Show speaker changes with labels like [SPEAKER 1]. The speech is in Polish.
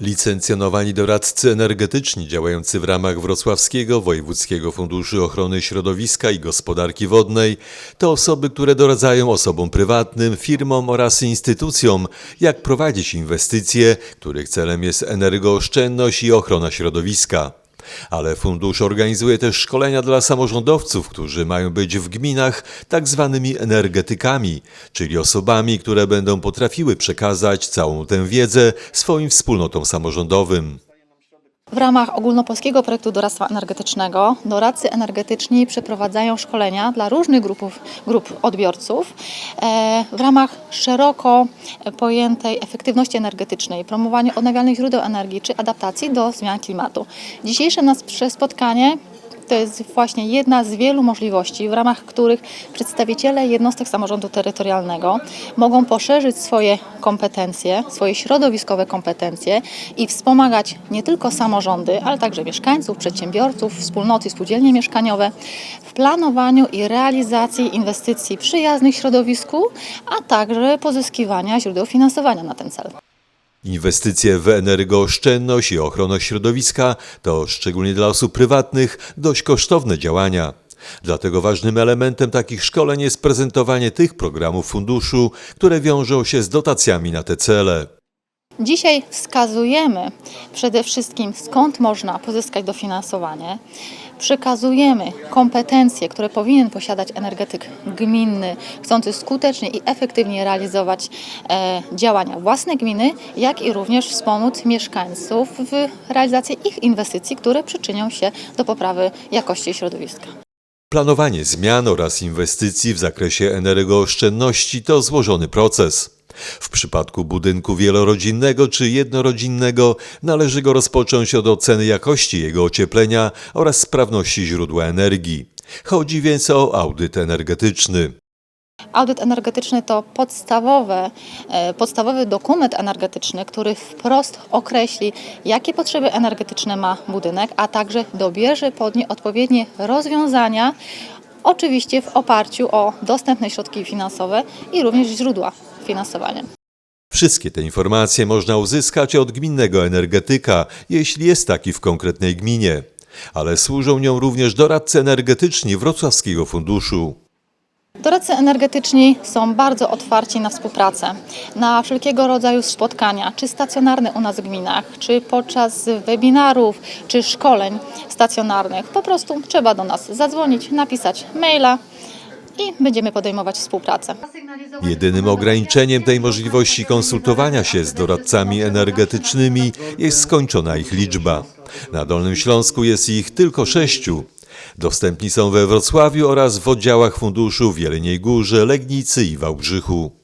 [SPEAKER 1] Licencjonowani doradcy energetyczni działający w ramach Wrocławskiego Wojewódzkiego Funduszu Ochrony Środowiska i Gospodarki Wodnej to osoby, które doradzają osobom prywatnym, firmom oraz instytucjom, jak prowadzić inwestycje, których celem jest energooszczędność i ochrona środowiska. Ale fundusz organizuje też szkolenia dla samorządowców, którzy mają być w gminach tak zwanymi energetykami, czyli osobami, które będą potrafiły przekazać całą tę wiedzę swoim wspólnotom samorządowym.
[SPEAKER 2] W ramach ogólnopolskiego projektu doradztwa energetycznego doradcy energetyczni przeprowadzają szkolenia dla różnych grupów, grup odbiorców e, w ramach szeroko pojętej efektywności energetycznej, promowania odnawialnych źródeł energii czy adaptacji do zmian klimatu. Dzisiejsze nasze spotkanie to jest właśnie jedna z wielu możliwości, w ramach których przedstawiciele jednostek samorządu terytorialnego mogą poszerzyć swoje kompetencje, swoje środowiskowe kompetencje i wspomagać nie tylko samorządy, ale także mieszkańców, przedsiębiorców, wspólnoty, spółdzielnie mieszkaniowe w planowaniu i realizacji inwestycji przyjaznych środowisku, a także pozyskiwania źródeł finansowania na ten cel.
[SPEAKER 1] Inwestycje w energooszczędność i ochronę środowiska to, szczególnie dla osób prywatnych, dość kosztowne działania. Dlatego ważnym elementem takich szkoleń jest prezentowanie tych programów funduszu, które wiążą się z dotacjami na te cele.
[SPEAKER 2] Dzisiaj wskazujemy przede wszystkim skąd można pozyskać dofinansowanie. Przekazujemy kompetencje, które powinien posiadać energetyk gminny, chcący skutecznie i efektywnie realizować e, działania własnej gminy, jak i również wspomóc mieszkańców w realizacji ich inwestycji, które przyczynią się do poprawy jakości środowiska.
[SPEAKER 1] Planowanie zmian oraz inwestycji w zakresie energooszczędności to złożony proces. W przypadku budynku wielorodzinnego czy jednorodzinnego należy go rozpocząć od oceny jakości jego ocieplenia oraz sprawności źródła energii. Chodzi więc o audyt energetyczny.
[SPEAKER 2] Audyt energetyczny to podstawowe, e, podstawowy dokument energetyczny, który wprost określi, jakie potrzeby energetyczne ma budynek, a także dobierze pod nie odpowiednie rozwiązania, oczywiście w oparciu o dostępne środki finansowe i również źródła
[SPEAKER 1] Wszystkie te informacje można uzyskać od gminnego energetyka, jeśli jest taki w konkretnej gminie. Ale służą nią również doradcy energetyczni Wrocławskiego Funduszu.
[SPEAKER 2] Doradcy energetyczni są bardzo otwarci na współpracę, na wszelkiego rodzaju spotkania, czy stacjonarne u nas w gminach, czy podczas webinarów, czy szkoleń stacjonarnych. Po prostu trzeba do nas zadzwonić, napisać maila i będziemy podejmować współpracę.
[SPEAKER 1] Jedynym ograniczeniem tej możliwości konsultowania się z doradcami energetycznymi jest skończona ich liczba. Na Dolnym Śląsku jest ich tylko sześciu. Dostępni są we Wrocławiu oraz w oddziałach funduszu w Jeleniej Górze, Legnicy i Wałbrzychu.